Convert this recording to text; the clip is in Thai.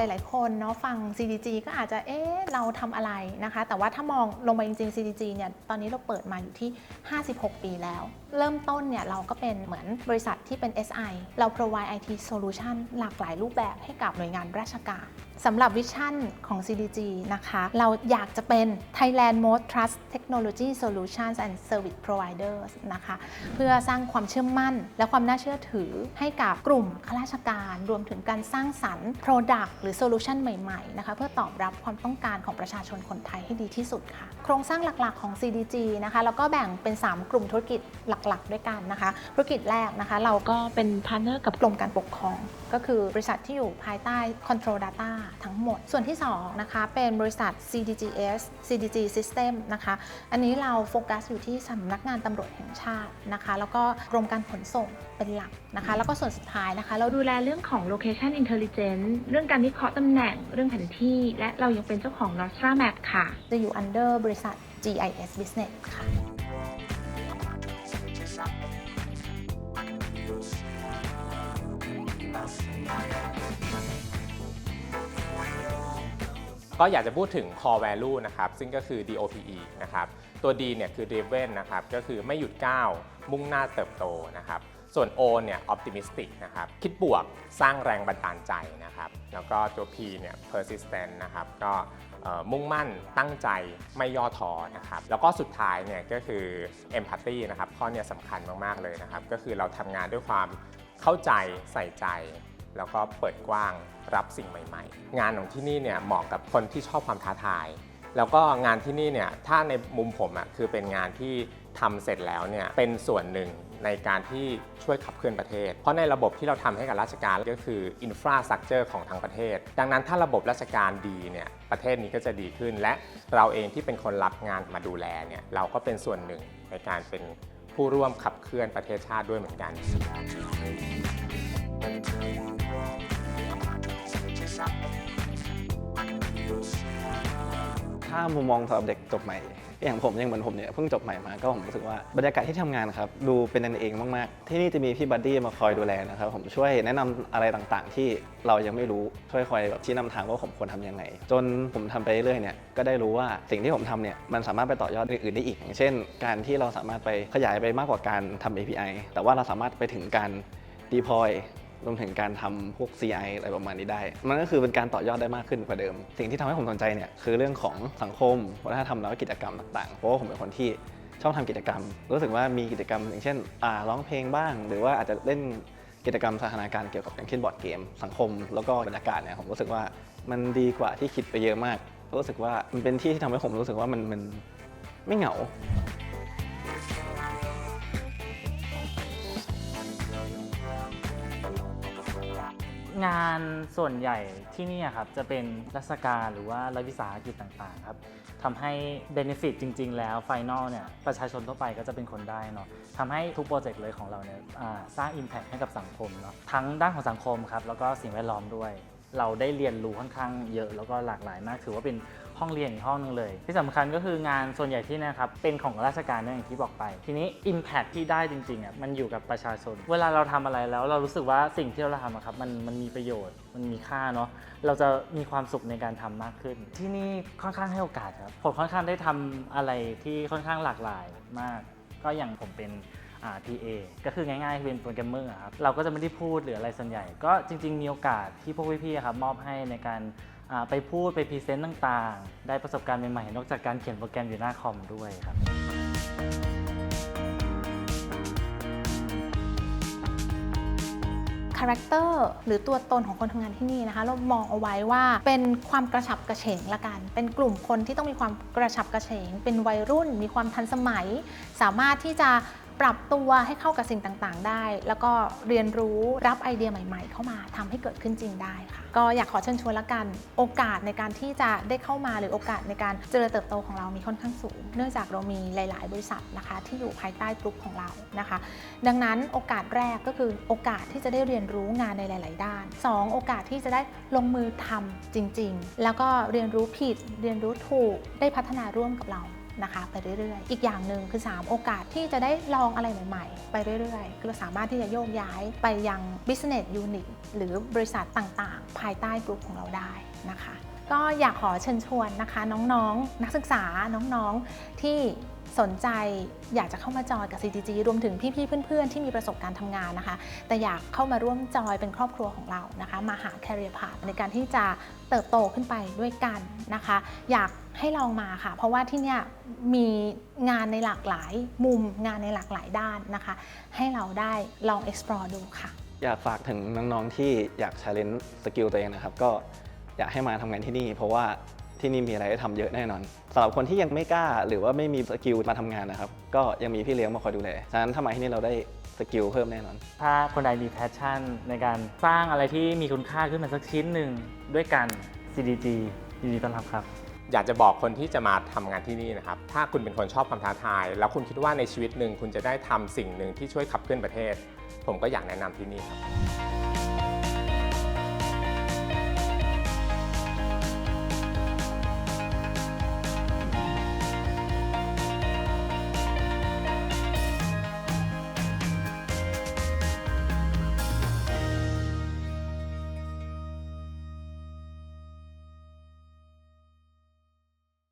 หลาย ๆ คนเนาะฟัง CDG ก็อาจจะเอ๊ะเราทำอะไรนะคะ แต่ว่าถ้ามองลงไปจริง ๆ CDG เนี่ยตอนนี้เราเปิดมาอยู่ที่ 56 ปีแล้ว เริ่มต้นเนี่ยเราก็เป็นเหมือนบริษัทที่เป็น SI เรา provide IT solution หลากหลายรูปแบบให้กับหน่วยงานราชการสำหรับวิชั่นของ CDG นะคะ เราอยากจะเป็น Thailand Most Trust Technology Solutions and Service Providers นะคะ เพื่อสร้างความเชื่อมั่น และความน่าเชื่อถือให้กับกลุ่มข้าราชการ รวมถึงการสร้างสรรค์ Product หรือ Solution ใหม่ๆนะคะเพื่อตอบรับความต้องการของประชาชนคนไทยให้ดีที่สุดค่ะ โครงสร้างหลักๆของ CDG นะคะแล้วก็แบ่งเป็น 3 กลุ่มธุรกิจหลักๆ ด้วยกันนะคะ ธุรกิจแรกนะคะ เราก็เป็นพาร์เนอร์กับกรมการปกครอง ก็คือบริษัทที่อยู่ภายใต้ Control Data ทั้งหมด ส่วนที่2นะคะเป็นบริษัท CDGS CDG System นะคะอันนี้เราโฟกัสอยู่ที่สำนักงานตำรวจแห่งชาตินะคะแล้วก็กรมการขนส่งเป็นหลักนะคะแล้วก็ส่วนสุดท้ายนะคะ เราเราดูแลเรื่องของ location intelligence เรื่องการวิเคราะห์ตำแหน่งเรื่องแผนที่ และเรายังเป็นเจ้าของ Nostra Map ค่ะ จะอยู่ under บริษัท GIS Business ค่ะ ก็อยากจะพูดถึง core value นะครับ ซึ่งก็คือ DOPE นะครับ ตัว D เนี่ยคือ driven นะครับ ก็คือไม่หยุดก้าว มุ่งหน้าเติบโตนะครับ ส่วน O เนี่ย optimistic นะครับ คิดบวกสร้างแรงบันดาลใจนะครับ แล้วก็ตัว P เนี่ย persistent นะครับ ก็มุ่งมั่นตั้งใจไม่ย่อท้อนะครับ แล้วก็สุดท้ายเนี่ยก็คือ empathy นะครับ ข้อเนี้สำคัญมาก ๆ เลยนะครับ ก็คือเราทำงานด้วยความเข้าใจใส่ใจ แล้วก็เปิดกว้างรับสิ่งใหม่ ๆ งานของที่นี่เนี่ยเหมาะกับคนที่ชอบความท้าทาย แล้วก็งานที่นี่เนี่ยถ้าในมุมผมอะคือเป็นงานที่ ทำเสร็จแล้วเนี่ยเป็นส่วนหนึ่งในการที่ช่วยขับเคลื่อนประเทศ เพราะในระบบที่เราทำให้กับราชการก็คืออินฟราสตรักเจอร์ของทางประเทศ ดังนั้นถ้าระบบราชการดีเนี่ยประเทศนี้ก็จะดีขึ้น และเราเองที่เป็นคนรับงานมาดูแลเนี่ยเราก็เป็นส่วนหนึ่งในการเป็นผู้ร่วมขับเคลื่อนประเทศชาติด้วยเหมือนกันถ้ามุมมองสำหรับเด็กจบใหม่ อย่างผมอย่างเหมือนผมเนี่ยเพิ่งจบใหม่มาก็ผมรู้สึกว่าบรรยากาศที่ทำงานครับดูเป็นกันเองมากๆ ที่นี่จะมีพี่บัดดี้มาคอยดูแลนะครับผมช่วยแนะนำอะไรต่างๆ ที่เรายังไม่รู้ช่วยคอยแบบชี้นำทางว่าผมควรทำยังไง จนผมทำไปเรื่อยๆเนี่ยก็ได้รู้ว่าสิ่งที่ผมทำเนี่ยมันสามารถไปต่อยอดอื่นๆได้อีก อย่างเช่น การที่เราสามารถไปขยายไปมากกว่าการทำ API แต่ว่าเราสามารถไปถึงการ deploy รวมถึงการทำพวก CI อะไรประมาณนี้ได้ มันก็คือเป็นการต่อยอดได้มากขึ้นกว่าเดิม สิ่งที่ทำให้ผมสนใจเนี่ยคือเรื่องของสังคมวัฒนธรรมแล้วก็กิจกรรมต่างๆ เพราะว่าผมเป็นคนที่ชอบทำกิจกรรม รู้สึกว่ามีกิจกรรมอย่างเช่นอ่าร้องเพลงบ้าง หรือว่าอาจจะเล่นกิจกรรมสถานการณ์เกี่ยวกับอย่างเช่นบอร์ดเกม สังคม แล้วก็บรรยากาศเนี่ยผมรู้สึกว่ามันดีกว่าที่คิดไปเยอะมาก รู้สึกว่ามันเป็นที่ที่ทำให้ผมรู้สึกว่ามันมันไม่เหงา งานส่วนใหญ่ที่นี่ครับจะเป็นราชการหรือว่ารัฐวิสาหกิจต่างๆครับทำให้เบนฟิตจริง ๆ แล้วไฟนอลเนี่ยประชาชนทั่วไปก็จะเป็นคนได้เนาะทำให้ทุกโปรเจกต์เลยของเราเนี่ยสร้าง Impact ให้กับสังคมเนาะทั้งด้านของสังคมครับแล้วก็สิ่งแวดล้อมด้วย เราได้เรียนรู้ค่อนข้างเยอะแล้วก็หลากหลายมากถือว่าเป็น ห้องเรียนอีกห้องหนึงเลย ที่สำคัญก็คืองานส่วนใหญ่ที่นะครับเป็นของราชการนั่นอย่างที่บอกไป ทีนี้ Impact ที่ได้จริงๆอะมันอยู่กับประชาชน เวลาเราทำอะไรแล้วเรารู้สึกว่าสิ่งที่เราทำครับมันมันมีประโยชน์มันมีค่าเนาะเราจะมีความสุขในการทำมากขึ้น ที่นี่ค่อนข้างให้โอกาสครับผมค่อนข้างได้ทำอะไรที่ค่อนข้างหลากหลายมาก ก็อย่างผมเป็นอ่า TA ก็คือง่ายๆเป็นโปรแกรมเมอร์ครับเราก็จะไม่ได้พูดหรืออะไรส่วนใหญ่ ก็จริง ๆ มีโอกาสที่พวกพี่ๆครับมอบให้ในการ ไปพูดไปพรีเซนต์ต่างๆ ได้ประสบการณ์ใหม่ๆ นอกจากการเขียนโปรแกรมอยู่หน้าคอมด้วยครับ คาแรคเตอร์หรือตัวตนของคนทำงานที่นี่นะคะ เรามองเอาไว้ว่าเป็นความกระฉับกระเฉงละกัน เป็นกลุ่มคนที่ต้องมีความกระฉับกระเฉง เป็นวัยรุ่น มีความทันสมัย สามารถที่จะ ปรับตัวให้เข้ากับสิ่งต่างๆ ได้ แล้วก็เรียนรู้รับไอเดียใหม่ๆ เข้ามาทำให้เกิดขึ้นจริงได้ค่ะ ก็อยากขอเชิญชวนละกัน โอกาสในการที่จะได้เข้ามาหรือโอกาสในการเจริญเติบโตของเรามีค่อนข้างสูง เนื่องจากเรามีหลาย ๆ บริษัทนะคะที่อยู่ภายใต้กลุ่มของเรานะคะ ดังนั้นโอกาสแรกก็คือโอกาสที่จะได้เรียนรู้งานในหลาย ๆ ด้าน 2 โอกาสที่จะได้ลงมือทำจริง ๆ แล้วก็เรียนรู้ผิด เรียนรู้ถูกได้พัฒนาร่วมกับเรา นะคะไปเรื่อยๆ อีกอย่างหนึ่งคือ 3 โอกาสที่จะได้ลองอะไรใหม่ๆ ไปเรื่อยๆเราสามารถที่จะโยกย้ายไปยัง business unit หรือบริษัทต่างๆ ภายใต้กลุ่มของเราได้นะคะ ก็อยากขอเชิญชวนนะคะ น้องๆนักศึกษาน้องๆที่ สนใจอยากจะเข้ามาจอยกับ CTG รวมถึงพี่ๆเพื่อนๆ ที่มีประสบการณ์ทำงานนะคะ แต่อยากเข้ามาร่วมจอยเป็นครอบครัวของเรานะคะ มาหา career path ในการที่จะเติบโตขึ้นไปด้วยกันนะคะ อยากให้ลองมาค่ะ เพราะว่าที่เนี่ยมีงานในหลากหลายมุมงานในหลากหลายด้านนะคะ ให้เราได้ลอง explore ดูค่ะอยากฝากถึงน้องๆที่อยาก challenge สกิลตัวเองนะครับ ก็อยากให้มาทำงานที่นี่ เพราะว่า ที่นี่มีอะไรให้ทำเยอะแน่นอนสำหรับคนที่ยังไม่กล้า หรือว่าไม่มีสกิลมาทำงานนะครับ ก็ยังมีพี่เลี้ยงมาคอยดูแลฉะนั้นถ้ามาที่นี่เราได้สกิลเพิ่มแน่นอน ถ้าคนใดมีแพชชั่นในการสร้างอะไรที่มีคุณค่าขึ้นมาสักชิ้นหนึ่งด้วยกัน CDG ยินดีต้อนรับครับ อยากจะบอกคนที่จะมาทำงานที่นี่นะครับ ถ้าคุณเป็นคนชอบความท้าทาย แล้วคุณคิดว่าในชีวิตหนึ่งคุณจะได้ทำสิ่งหนึ่งที่ช่วยขับเคลื่อนประเทศ ผมก็อยากแนะนำที่นี่ครับ